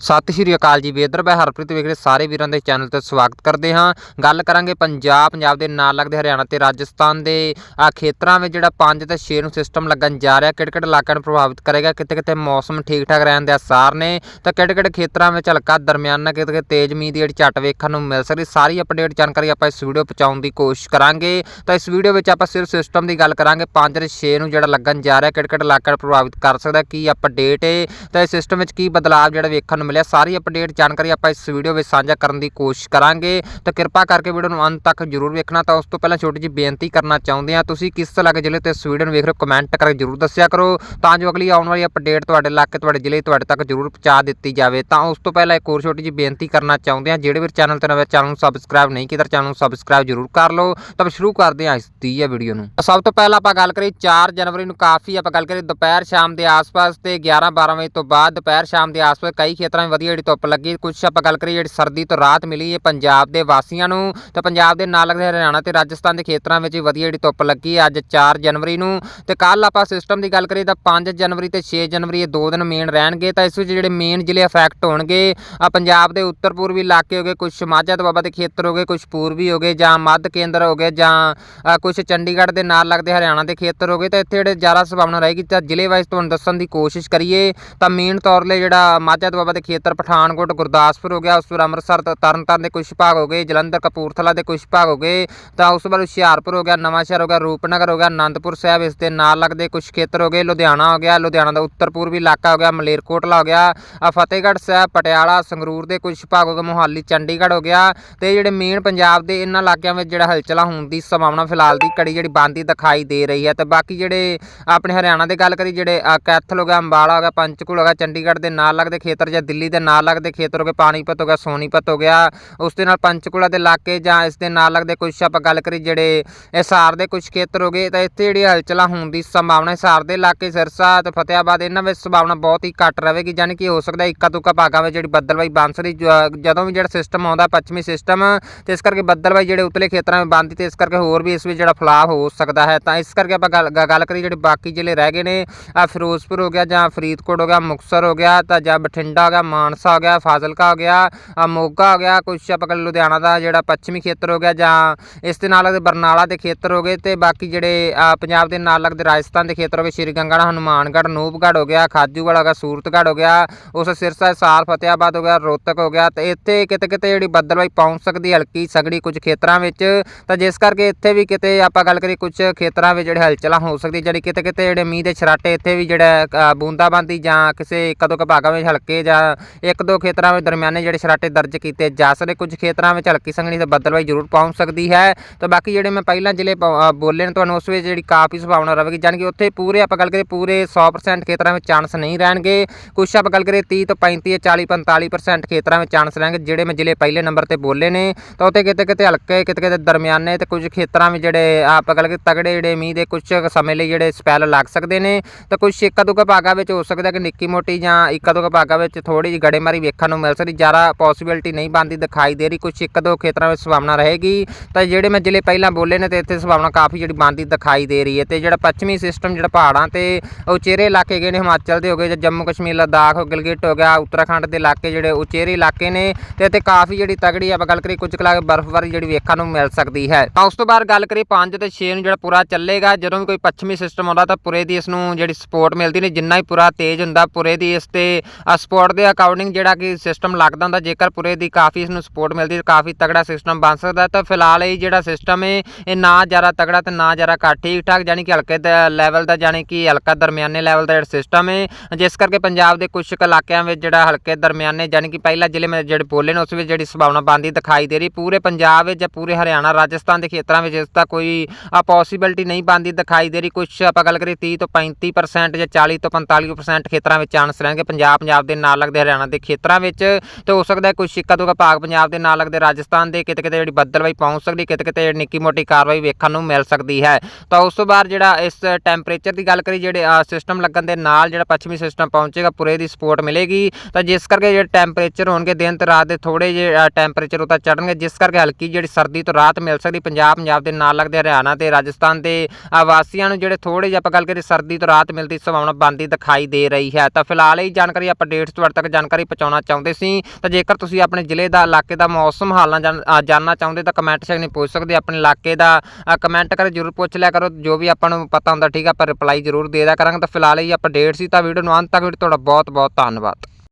ਸਤਿ ਸ਼੍ਰੀ ਅਕਾਲ ਜੀ। ਵੇਦਰ ਮੈਂ ਹਰਪ੍ਰੀਤ ਵੇਖ ਰਹੇ ਸਾਰੇ ਵੀਰਾਂ ਦੇ ਚੈਨਲ ਤੇ ਸਵਾਗਤ ਕਰਦੇ ਹਾਂ। ਗੱਲ ਕਰਾਂਗੇ ਪੰਜਾਬ। ਪੰਜਾਬ ਦੇ ਨਾਲ ਲੱਗਦੇ ਹਰਿਆਣਾ ਤੇ ਰਾਜਸਥਾਨ ਦੇ ਆ ਖੇਤਰਾਂ ਵਿੱਚ ਜਿਹੜਾ 5 ਤੇ 6 ਨੂੰ ਸਿਸਟਮ ਲੱਗਣ ਜਾ ਰਿਹਾ। ਕਿਹੜੇ ਕਿਹੜੇ ਇਲਾਕਿਆਂ ਨੂੰ ਪ੍ਰਭਾਵਿਤ ਕਰੇਗਾ? ਕਿਤੇ ਕਿਤੇ ਮੌਸਮ ਠੀਕ ਠਾਕ ਰਹਿਣ ਦੇ ਆਸਾਰ ਨੇ? ਤਾਂ ਕਿਹੜੇ ਕਿਹੜੇ ਖੇਤਰਾਂ ਵਿੱਚ ਹਲਕਾ ਦਰਮਿਆਨਾ ਕਿਤੇ ਕਿਤੇ ਤੇਜ਼ ਮੀਂਹ ਦੀ ਜਿਹੜੀ ਝੱਟ ਵੇਖਣ ਨੂੰ ਮਿਲ ਸਕਦੀ? ਸਾਰੀ ਅਪਡੇਟ ਜਾਣਕਾਰੀ ਆਪਾਂ ਇਸ ਵੀਡੀਓ ਪਹੁੰਚਾਉਣ ਦੀ ਕੋਸ਼ਿਸ਼ ਕਰਾਂਗੇ। ਤਾਂ ਇਸ ਵੀਡੀਓ ਵਿੱਚ ਆਪਾਂ ਸਿਰਫ ਸਿਸਟਮ ਦੀ ਗੱਲ ਕਰਾਂਗੇ। 5 ਤੇ 6 ਨੂੰ ਜਿਹੜਾ ਲੱਗਣ ਜਾ ਰਿਹਾ ਕਿਹੜੇ ਕਿਹੜੇ ਇਲਾਕਿਆਂ ਨੂੰ ਪ੍ਰਭਾਵਿਤ ਕਰ ਸਕਦਾ, ਕੀ ਅਪਡੇਟ ਹੈ ਤਾਂ ਇਸ ਸਿਸਟਮ ਵਿੱਚ ਕੀ ਬਦਲਾਅ ਜਿਹੜਾ ਵੇਖਣ ਨੂੰ ਮਿਲਿਆ। ਸਾਰੀ ਅਪਡੇਟ ਜਾਣਕਾਰੀ ਆਪਾਂ ਇਸ ਵੀਡੀਓ ਵਿੱਚ ਸਾਂਝਾ ਕਰਨ ਦੀ ਕੋਸ਼ਿਸ਼ ਕਰਾਂਗੇ। ਤਾਂ ਕਿਰਪਾ ਕਰਕੇ ਵੀਡੀਓ ਨੂੰ ਅੰਤ ਤੱਕ ਜਰੂਰ ਵੇਖਣਾ। ਤਾਂ ਉਸ ਤੋਂ ਪਹਿਲਾਂ ਛੋਟੀ ਜਿਹੀ ਬੇਨਤੀ ਕਰਨਾ ਚਾਹੁੰਦੇ ਆ ਤੁਸੀਂ ਕਿਸ ਇਲਾਕੇ ਜ਼ਿਲ੍ਹੇ ਤੇ ਇਸ ਵੀਡੀਓ ਨੂੰ ਵੇਖ ਰਹੇ ਹੋ ਕਮੈਂਟ ਕਰਕੇ ਜਰੂਰ ਦੱਸਿਆ ਕਰੋ। ਤਾਂ ਜੋ ਅਗਲੀ ਆਉਣ ਵਾਲੀ ਅਪਡੇਟ ਤੁਹਾਡੇ ਇਲਾਕੇ, ਤੁਹਾਡੇ ਜ਼ਿਲ੍ਹੇ, ਤੁਹਾਡੇ ਤੱਕ ਜਰੂਰ ਪਹੁੰਚਾ ਦਿੱਤੀ ਜਾਵੇ। ਤਾਂ ਉਸ ਤੋਂ ਪਹਿਲਾਂ ਇੱਕ ਹੋਰ ਛੋਟੀ ਜਿਹੀ ਬੇਨਤੀ ਕਰਨਾ ਚਾਹੁੰਦੇ ਆ ਜਿਹੜੇ ਵੀ ਚੈਨਲ ਤੇ ਨਵੇਂ ਚੈਨਲ ਨੂੰ ਸਬਸਕ੍ਰਾਈਬ ਨਹੀਂ ਕੀਤਾ ਚੈਨਲ ਨੂੰ ਸਬਸਕ੍ਰਾਈਬ ਜਰੂਰ ਕਰ ਲਓ। ਤਾਂ ਸ਼ੁਰੂ ਕਰਦੇ ਹਾਂ ਇਸ ਦੀ ਇਹ ਵੀਡੀਓ ਨੂੰ। ਸਭ ਤੋਂ ਪਹਿਲਾਂ ਆਪਾਂ ਗੱਲ ਕਰੀਏ 4 ਜਨਵਰੀ ਨੂੰ ਕਾਫੀ ਆਪਾਂ ਗੱਲ ਕਰੀਏ, ਦੁਪਹਿਰ ਸ਼ਾਮ ਦੇ ਆਸ-ਪਾਸ ਤੇ 11 12 ਵਜੇ ਤੋਂ ਬਾਅਦ ਦੁਪਹਿਰ ਸ਼ਾਮ ਦੇ ਆਸ-ਪਾਸ ਕਈ ਖੇਤਰ ਵਿੱਚ ਵਧੀਆ ਜਿਹੜੀ ਧੁੱਪ ਲੱਗੀ। ਕੁਝ ਆਪਾਂ ਗੱਲ ਕਰੀਏ, ਜਿਹੜੀ ਸਰਦੀ ਤੋਂ ਰਾਹਤ ਮਿਲੀ ਹੈ ਪੰਜਾਬ ਦੇ ਵਾਸੀਆਂ ਨੂੰ, ਤੇ ਪੰਜਾਬ ਦੇ ਨਾਲ ਲੱਗਦੇ ਹਰਿਆਣਾ ਤੇ ਰਾਜਸਥਾਨ ਦੇ ਖੇਤਰਾਂ ਵਿੱਚ ਵਧੀਆ ਜਿਹੜੀ ਧੁੱਪ ਲੱਗੀ ਅੱਜ 4 ਜਨਵਰੀ ਨੂੰ। ਤੇ ਕੱਲ ਆਪਾਂ ਸਿਸਟਮ ਦੀ ਗੱਲ ਕਰੀਏ ਤਾਂ 5 ਜਨਵਰੀ ਤੇ 6 ਜਨਵਰੀ ਇਹ ਦੋ ਦਿਨ ਮੇਨ ਰਹਿਣਗੇ, ਤਾਂ ਇਸ ਵਿੱਚ ਜਿਹੜੇ ਮੇਨ ਜ਼ਿਲ੍ਹੇ ਅਫੈਕਟ ਹੋਣਗੇ ਆ ਪੰਜਾਬ ਦੇ ਉੱਤਰ ਪੂਰਬੀ ਇਲਾਕੇ ਹੋਗੇ ਕੁਝ ਮਾਝਾ ਦੁਆਬਾ ਦੇ ਖੇਤਰ ਹੋਗੇ ਕੁਝ ਪੂਰਬੀ ਹੋਗੇ ਜਾਂ ਮੱਧ ਕੇਂਦਰ ਹੋਗੇ ਜਾਂ ਕੁਝ ਚੰਡੀਗੜ੍ਹ ਦੇ ਨਾਲ ਲੱਗਦੇ ਹਰਿਆਣਾ ਦੇ ਖੇਤਰ ਹੋਗੇ ਤਾਂ ਇੱਥੇ ਜਿਹੜੇ ਜ਼ਿਆਦਾ ਸੰਭਾਵਨਾ ਰਹੇਗੀ ਤਾਂ ਜ਼ਿਲ੍ਹੇ ਵਾਈਜ਼ ਤੁਹਾਨੂੰ ਦੱਸਣ ਦੀ ਕੋਸ਼ਿਸ਼ ਕਰੀਏ, ਤਾਂ ਮੇਨ ਤੌਰ 'ਤੇ ਜਿਹੜਾ ਮਾਝਾ ਦੁਆਬਾ ਦੇ ਖੇਤਰ ਪਠਾਨਕੋਟ ਗੁਰਦਾਸਪੁਰ ਹੋ ਗਿਆ ਉਸ ਤੋਂ ਬਾਅਦ ਅੰਮ੍ਰਿਤਸਰ ਤੇ ਤਰਨਤਾਰਨ ਦੇ ਕੁਝ ਭਾਗ ਹੋ ਗਏ ਜਲੰਧਰ ਕਪੂਰਥਲਾ ਦੇ ਕੁਝ ਭਾਗ ਹੋ ਗਏ ਤਾਂ ਉਸ ਤੋਂ ਬਾਅਦ ਹੁਸ਼ਿਆਰਪੁਰ ਹੋ ਗਿਆ ਨਵਾਂ ਸ਼ਹਿਰ ਹੋ ਗਿਆ ਰੂਪਨਗਰ ਹੋ ਗਿਆ ਅਨੰਦਪੁਰ ਸਾਹਿਬ ਇਸ ਦੇ ਨਾਲ ਲੱਗਦੇ ਕੁਝ ਖੇਤਰ ਹੋ ਗਏ ਲੁਧਿਆਣਾ ਹੋ ਗਿਆ ਲੁਧਿਆਣਾ ਦਾ ਉੱਤਰ ਪੂਰਬੀ ਇਲਾਕਾ ਹੋ ਗਿਆ ਮਲੇਰਕੋਟਲਾ ਹੋ ਗਿਆ ਫਤਿਹਗੜ੍ਹ ਸਾਹਿਬ ਪਟਿਆਲਾ ਸੰਗਰੂਰ ਦੇ ਕੁਝ ਭਾਗ ਹੋ ਗਏ ਮੋਹਾਲੀ ਚੰਡੀਗੜ੍ਹ ਹੋ ਗਿਆ ਤੇ ਜਿਹੜੇ ਮੇਨ ਪੰਜਾਬ ਦੇ ਇਹਨਾਂ ਇਲਾਕਿਆਂ ਵਿੱਚ ਜਿਹੜਾ ਹਲਚਲਾ ਹੋਣ ਦੀ ਸੰਭਾਵਨਾ ਫਿਲਹਾਲ ਦੀ ਕੜੀ ਜਿਹੜੀ ਬੰਦੀ ਦਿਖਾਈ ਦੇ ਰਹੀ ਹੈ ਤੇ ਬਾਕੀ ਜਿਹੜੇ ਆਪਣੇ ਹਰਿਆਣਾ ਦੇ ਗੱਲ ਕਰੀ ਜਿਹੜੇ ਕੈਥਲ ਹੋ ਗਿਆ ਅੰਬਾਲਾ ਹੋ ਗਿਆ ਪੰਚਕੂਲ ਹੋ ਗਿਆ ਚੰਡੀਗੜ੍ਹ ਦੇ ਨਾਲ ਲੱਗਦੇ ਖੇਤਰ ਜਾਂ ਦਿੱਲੀ ਦੇ ਨਾਲ ਲੱਗਦੇ ਖੇਤਰ ਹੋ ਗਏ ਪਾਣੀਪਤ ਹੋ ਗਿਆ ਸੋਨੀਪਤ ਹੋ ਗਿਆ। ਉਸ ਦੇ ਨਾਲ ਪੰਚਕੂਲਾ ਦੇ ਇਲਾਕੇ ਜਾਂ ਇਸ ਦੇ ਨਾਲ ਲੱਗਦੇ ਕੁਝ ਆਪਾਂ ਗੱਲ ਕਰੀ ਜਿਹੜੇ ਹਿਸਾਰ ਦੇ ਕੁਝ ਖੇਤਰ ਹੋ ਗਏ ਤਾਂ ਇੱਥੇ ਜਿਹੜੀ ਹਲਚਲਾਂ ਹੋਣ ਦੀ ਸੰਭਾਵਨਾ ਹਿਸਾਰ ਦੇ ਇਲਾਕੇ ਸਿਰਸਾ ਤੇ ਫਤਿਆਬਾਦ, ਇਹਨਾਂ ਵਿੱਚ ਸੰਭਾਵਨਾ ਬਹੁਤ ਹੀ ਘੱਟ ਰਹੇਗੀ ਯਾਨੀ ਕਿ ਹੋ ਸਕਦਾ ਇੱਕਾ ਦੁੱਕਾ ਭਾਗਾਂ ਵਿੱਚ ਜਿਹੜੀ ਬੱਦਲਬਾਈ ਬਣ ਸਕਦੀ ਜਦੋਂ ਵੀ ਜਿਹੜਾ ਸਿਸਟਮ ਆਉਂਦਾ, ਪੱਛਮੀ ਸਿਸਟਮ ਤੇ ਇਸ ਕਰਕੇ ਬੱਦਲਬਾਈ ਜਿਹੜੇ ਉਤਲੇ ਖੇਤਰਾਂ ਵਿੱਚ ਬਣਦੀ ਤੇ ਇਸ ਕਰਕੇ ਹੋਰ ਵੀ ਇਸ ਵਿੱਚ ਜਿਹੜਾ ਫਲਾਅ ਹੋ ਸਕਦਾ ਹੈ। ਤਾਂ ਇਸ ਕਰਕੇ ਆਪਾਂ ਗੱਲ ਗੱਲ ਕਰੀ ਜਿਹੜੇ ਬਾਕੀ ਜ਼ਿਲ੍ਹੇ ਰਹਿ ਗਏ ਨੇ, ਆ ਫਿਰੋਜ਼ਪੁਰ ਹੋ ਗਿਆ ਜਾਂ ਫਰੀਦਕੋਟ ਹੋ ਗਿਆ, ਮੁਕਤਸਰ ਹੋ ਗਿਆ, ਤਾਂ ਜਾਂ ਬਠਿੰਡਾ ਹੋ ਗਿਆ ਮਾਨਸਾ ਹੋ ਗਿਆ ਫਾਜ਼ਿਲਕਾ ਹੋ ਗਿਆ ਮੋਗਾ ਹੋ ਗਿਆ ਕੁਛ ਆਪਾਂ ਲੁਧਿਆਣਾ ਦਾ ਜਿਹੜਾ ਪੱਛਮੀ ਖੇਤਰ ਹੋ ਗਿਆ ਜਾਂ ਇਸ ਦੇ ਨਾਲ ਲੱਗਦੇ ਬਰਨਾਲਾ ਦੇ ਖੇਤਰ ਹੋ ਗਏ ਤੇ ਬਾਕੀ ਜਿਹੜੇ ਪੰਜਾਬ ਦੇ ਨਾਲ ਲੱਗਦੇ ਰਾਜਸਥਾਨ ਦੇ ਖੇਤਰ ਹੋ ਗਏ ਸ਼੍ਰੀ ਗੰਗਾਣਾ ਹਨੂਮਾਨਗੜ੍ਹ ਨੂਪਗੜ੍ਹ ਹੋ ਗਿਆ ਖਾਜੂਵਾੜਾ ਹੋ ਗਿਆ ਸੂਰਤਗੜ੍ਹ ਹੋ ਗਿਆ ਉਸ ਸਿਰਸਾ ਸਾਲ ਫਤਿਆਬਾਦ ਹੋ ਗਿਆ ਰੋਹਤਕ ਹੋ ਗਿਆ ਤੇ ਇੱਥੇ ਕਿਤੇ ਕਿਤੇ ਜਿਹੜੀ ਬੱਦਲਵਾਈ ਪਹੁੰਚ ਸਕਦੀ ਹਲਕੀ ਸਗੜੀ ਕੁਝ ਖੇਤਰਾਂ ਵਿੱਚ ਤਾਂ ਜਿਸ ਕਰਕੇ ਇੱਥੇ ਵੀ ਕਿਤੇ ਆਪਾਂ ਗੱਲ ਕਰੀਏ ਕੁਝ ਖੇਤਰਾਂ ਵਿੱਚ ਜਿਹੜੇ ਹਲਚਲਾਂ ਹੋ ਸਕਦੀ ਜਿਹੜੀ ਕਿਤੇ ਕਿਤੇ ਜਿਹੜੇ ਮੀਂਹ ਦੇ ਛਰਾਟੇ ਇੱਥੇ ਵੀ ਜਿਹੜਾ ਅ, ਬੂੰਦਾਬਾਂਦੀ ਜਾਂ ਕਿਸੇ ਕਦੋਂ ਦੋ ਕੁ ਭਾਗਾਂ ਵਿੱਚ ਹਲਕੇ ਜਾਂ ਇੱਕ ਦੋ ਖੇਤਰਾਂ ਵਿੱਚ ਦਰਮਿਆਨੇ ਜਿਹੜੇ ਸਰਾਟੇ ਦਰਜ ਕੀਤੇ ਜਾ ਸਕਦੇ। ਕੁਝ ਖੇਤਰਾਂ ਵਿੱਚ ਹਲਕੀ ਸੰਘਣੀ ਤੇ ਬੱਦਲਬਾਈ ਜ਼ਰੂਰ ਪਹੁੰਚ ਸਕਦੀ ਹੈ। ਤਾਂ ਬਾਕੀ ਜਿਹੜੇ ਮੈਂ ਪਹਿਲਾਂ ਜ਼ਿਲ੍ਹੇ ਪ- ਬੋਲੇ ਨੇ, ਤੁਹਾਨੂੰ ਉਸ ਵਿੱਚ ਜਿਹੜੀ ਕਾਫੀ ਸੰਭਾਵਨਾ ਰਹੇਗੀ। ਜਾਣੀ ਕਿ ਉੱਥੇ ਪੂਰੇ ਆਪਾਂ ਗੱਲ ਕਰੀਏ, ਪੂਰੇ 100% ਖੇਤਰਾਂ ਵਿੱਚ ਚਾਂਸ ਨਹੀਂ ਰਹਿਣਗੇ। ਕੁਝ ਆਪਾਂ ਗੱਲ ਕਰੀਏ 30 ਤੋਂ 35 40 45% ਖੇਤਰਾਂ ਵਿੱਚ ਚਾਂਸ ਰਹਿਣਗੇ, ਜਿਹੜੇ ਮੈਂ ਜ਼ਿਲ੍ਹੇ ਪਹਿਲੇ ਨੰਬਰ ਤੇ ਬੋਲੇ ਨੇ। ਤਾਂ ਉੱਥੇ ਕਿਤੇ ਕਿਤੇ ਹਲਕੇ, ਕਿਤੇ ਕਿਤੇ ਦਰਮਿਆਨੇ ਤੇ ਕੁਝ ਖੇਤਰਾਂ ਵਿੱਚ ਜਿਹੜੇ ਆਪਾਂ ਗੱਲ ਕਰੀਏ, ਤਗੜੇ ਜਿਹੜੇ ਮੀਂਹ ਦੇ ਕੁਝ ਸਮੇਂ ਲਈ ਜਿਹੜੇ ਸਪੈਲ ਲੱਗ ਸਕਦੇ ਨੇ। ਤਾਂ ਕੁਝ ਇੱਕ ਦੋ ਕੁ ਭਾਗਾਂ ਵਿੱਚ ਹੋ ਸਕਦਾ ਕਿ ਨਿੱਕੀ ਮੋਟੀ ਜਾਂ ਇੱਕ ਦੋ ਕੁ ਭਾਗਾਂ ਵਿੱਚ ਥੋੜੀ ਜਿਹੀ ਗੜੇਮਾਰੀ ਵੇਖਣ ਨੂੰ ਮਿਲ ਸਕਦੀ, ਜ਼ਿਆਦਾ ਪੋਸੀਬਿਲਿਟੀ ਨਹੀਂ ਬਣਦੀ ਦਿਖਾਈ ਦੇ ਰਹੀ ਕੁਝ ਇੱਕ ਦੋ ਖੇਤਰਾਂ ਵਿੱਚ ਸੰਭਾਵਨਾ ਰਹੇਗੀ। ਤਾਂ ਜਿਹੜੇ ਮੈਂ ਜ਼ਿਲ੍ਹੇ ਪਹਿਲਾਂ ਬੋਲੇ ਨੇ ਤੇ ਇੱਥੇ ਸੰਭਾਵਨਾ ਕਾਫੀ ਜਿਹੜੀ ਬਣਦੀ ਦਿਖਾਈ ਦੇ ਰਹੀ ਹੈ ਤੇ ਜਿਹੜਾ ਪੱਛਮੀ ਸਿਸਟਮ ਜਿਹੜਾ ਪਹਾੜਾਂ ਤੇ ਉਚੇਰੇ ਇਲਾਕੇ ਗਏ ਨੇ, ਹਿਮਾਚਲ ਦੇ ਹੋ ਗਏ ਜਾਂ ਜੰਮੂ ਕਸ਼ਮੀਰ, ਲਦਾਖ, ਗਿਲਗਿਟ ਹੋ ਗਿਆ, ਉੱਤਰਾਖੰਡ ਦੇ ਇਲਾਕੇ ਜਿਹੜੇ ਉਚੇਰੇ ਇਲਾਕੇ ਨੇ ਤੇ ਇੱਥੇ ਕਾਫੀ ਜਿਹੜੀ ਤਗੜੀ ਆਪਾਂ ਗੱਲ ਕਰੀਏ ਕੁਝ ਕੁ ਬਰਫ਼ਬਾਰੀ ਜਿਹੜੀ ਵੇਖਣ ਨੂੰ ਮਿਲ ਸਕਦੀ ਹੈ। ਤਾਂ ਉਸ ਤੋਂ ਬਾਅਦ ਗੱਲ ਕਰੀਏ 5 ਤੇ 6 ਨੂੰ ਜਿਹੜਾ ਪੂਰਾ ਚੱਲੇਗਾ, ਜਦੋਂ ਵੀ ਕੋਈ ਪੱਛਮੀ ਸਿਸਟਮ ਆਉਂਦਾ ਤਾਂ ਪੂਰੇ ਦੀ ਇਸ ਨੂੰ ਜਿਹੜੀ ਸਪੋਰਟ ਮਿਲਦੀ ਨੇ ਜਿੰਨਾ ਹੀ ਪੂਰਾ ਤੇਜ਼ ਹੁੰਦਾ, ਪੂਰੇ ਦੀ ਇਸ ਤੇ ਸਪੋਰਟ ਦੇ ਅਕੋਰਡਿੰਗ ਜਿਹੜਾ ਕਿ ਸਿਸਟਮ ਲੱਗਦਾ ਹੁੰਦਾ, ਜੇਕਰ ਪੂਰੇ ਦੀ ਕਾਫੀ ਇਸ ਨੂੰ ਸਪੋਰਟ ਮਿਲਦੀ ਤਾਂ ਕਾਫੀ ਤਗੜਾ ਸਿਸਟਮ ਬਣ ਸਕਦਾ ਤਾਂ ਫਿਲਹਾਲ ਇਹ ਜਿਹੜਾ ਸਿਸਟਮ ਹੈ, ਇਹ ਨਾ ਜ਼ਿਆਦਾ ਤਗੜਾ ਤੇ ਨਾ ਜ਼ਿਆਦਾ ਘੱਟ ਠੀਕ ਠਾਕ ਜਾਨੀ ਕਿ ਹਲਕੇ ਦਾ ਲੈਵਲ ਦਾ ਜਾਨੀ ਕਿ ਹਲਕਾ ਦਰਮਿਆਨੇ ਲੈਵਲ ਦਾ ਜਿਹੜਾ ਸਿਸਟਮ ਹੈ, ਜਿਸ ਕਰਕੇ ਪੰਜਾਬ ਦੇ ਕੁਝ ਕੁ ਇਲਾਕਿਆਂ ਵਿੱਚ ਜਿਹੜਾ ਹਲਕੇ ਦਰਮਿਆਨੇ ਜਾਨੀ ਕਿ ਪਹਿਲਾ ਜ਼ਿਲ੍ਹੇ ਮੈਂ ਜਿਹੜੇ ਬੋਲੇ ਨੇ, ਉਸ ਵਿੱਚ ਜਿਹੜੀ ਸੰਭਾਵਨਾ ਬਣਦੀ ਦਿਖਾਈ ਦੇ ਰਹੀ, ਪੂਰੇ ਪੰਜਾਬ ਵਿੱਚ ਜਾਂ ਪੂਰੇ ਹਰਿਆਣਾ, ਰਾਜਸਥਾਨ ਦੇ ਖੇਤਰਾਂ ਵਿੱਚ ਇਸ ਦਾ ਕੋਈ ਪੋਸੀਬਿਲਿਟੀ ਨਹੀਂ ਬਣਦੀ ਦਿਖਾਈ ਦੇ ਰਹੀ ਕੁਝ ਆਪਾਂ ਗੱਲ ਕਰੀਏ 30 ਤੋਂ 35% ਜਾਂ 40 ਤੋਂ 45% ਖੇਤਰਾਂ ਵਿੱਚ ਚਾਂਸ ਰਹਿਣਗੇ, ਪੰਜਾਬ ਪੰਜਾਬ ਦੇ ਨਾਲ ਲੱਗਦੇ ਹਰਿਆਣਾ ਦੇ ਖੇਤਰਾਂ ਵਿੱਚ ਤੇ ਹੋ ਸਕਦਾ ਹੈ ਕੁਝ ਇੱਕਾ ਦੁੱਕਾ ਭਾਗ ਪੰਜਾਬ ਦੇ ਨਾਲ ਲੱਗਦੇ ਰਾਜਸਥਾਨ ਦੇ ਕਿਤੇ ਕਿਤੇ ਜਿਹੜੀ ਬੱਦਲਬਾਈ ਪਹੁੰਚ ਸਕਦੀ, ਕਿਤੇ ਕਿਤੇ ਨਿੱਕੀ ਮੋਟੀ ਕਾਰਵਾਈ ਵੇਖਣ ਨੂੰ ਮਿਲ ਸਕਦੀ ਹੈ। ਤਾਂ ਉਸ ਤੋਂ ਬਾਅਦ ਜਿਹੜਾ ਇਸ ਟੈਂਪਰੇਚਰ ਦੀ ਗੱਲ ਕਰੀ ਜਿਹੜੇ ਸਿਸਟਮ ਲੱਗਣ ਦੇ ਨਾਲ ਜਿਹੜਾ ਪੱਛਮੀ ਸਿਸਟਮ ਪਹੁੰਚੇਗਾ, ਪੂਰੇ ਦੀ ਸਪੋਰਟ ਮਿਲੇਗੀ। ਤਾਂ ਜਿਸ ਕਰਕੇ ਜਿਹੜੇ ਟੈਂਪਰੇਚਰ ਹੋਣਗੇ, ਦਿਨ ਤੇ ਰਾਤ ਦੇ ਥੋੜੇ ਜਿਹੇ ਟੈਂਪਰੇਚਰ ਉਤਾ ਚੜਨਗੇ ਜਿਸ ਕਰਕੇ ਹਲਕੀ ਜਿਹੜੀ ਸਰਦੀ ਤੋਂ ਰਾਤ ਮਿਲ ਸਕਦੀ ਪੰਜਾਬ ਪੰਜਾਬ ਦੇ ਨਾਲ ਲੱਗਦੇ ਹਰਿਆਣਾ ਤੇ ਰਾਜਸਥਾਨ ਦੇ ਵਾਸੀਆਂ ਨੂੰ ਜਿਹੜੇ ਥੋੜੇ ਜਿਹੇ ਆਪਾਂ ਗੱਲ ਕਰੀਏ, ਸਰਦੀ ਤੋਂ ਰਾਤ ਮਿਲਦੀ ਸੰਭਾਵਨਾ ਬਣਦੀ ਦਿਖਾਈ ਦੇ ਰਹੀ ਹੈ। ਤਾਂ ਫਿਲਹਾਲ ਇਹ ਜਾਣਕਾਰੀ ਅਪਡੇਟਸ ਤੁਹਾਡੇ ਤੱਕ ਤੱਕ ਜਾਣਕਾਰੀ ਪਹੁੰਚਾਉਣਾ ਚਾਹੁੰਦੇ ਸੀ। ਤਾਂ ਜੇਕਰ ਤੁਸੀਂ ਆਪਣੇ ਜ਼ਿਲ੍ਹੇ ਦਾ, ਇਲਾਕੇ ਦਾ ਮੌਸਮ ਹਾਲ ਨਾਲ ਜਾਣ- ਜਾਣਨਾ ਚਾਹੁੰਦੇ ਤਾਂ ਕਮੈਂਟ ਸੈਕਸ਼ਨ ਵਿੱਚ ਪੁੱਛ ਸਕਦੇ ਆਪਣੇ ਇਲਾਕੇ ਦਾ ਕਮੈਂਟ ਕਰ, ਜਰੂਰ ਪੁੱਛ ਲਿਆ ਕਰੋ। ਜੋ ਵੀ ਆਪਾਂ ਨੂੰ ਪਤਾ ਹੁੰਦਾ ਠੀਕ ਆ, ਆਪਾਂ ਰਿਪਲਾਈ ਜ਼ਰੂਰ ਦੇ ਦਿਆ ਕਰਾਂਗੇ। ਤਾਂ ਫਿਲਹਾਲ ਇਹ ਅਪਡੇਟ ਸੀ ਤਾਂ ਵੀਡੀਓ ਨੂੰ ਅੰਤ ਤੱਕ ਵੀਡੀਓ ਤੁਹਾਡਾ ਬਹੁਤ ਬਹੁਤ ਧੰਨਵਾਦ।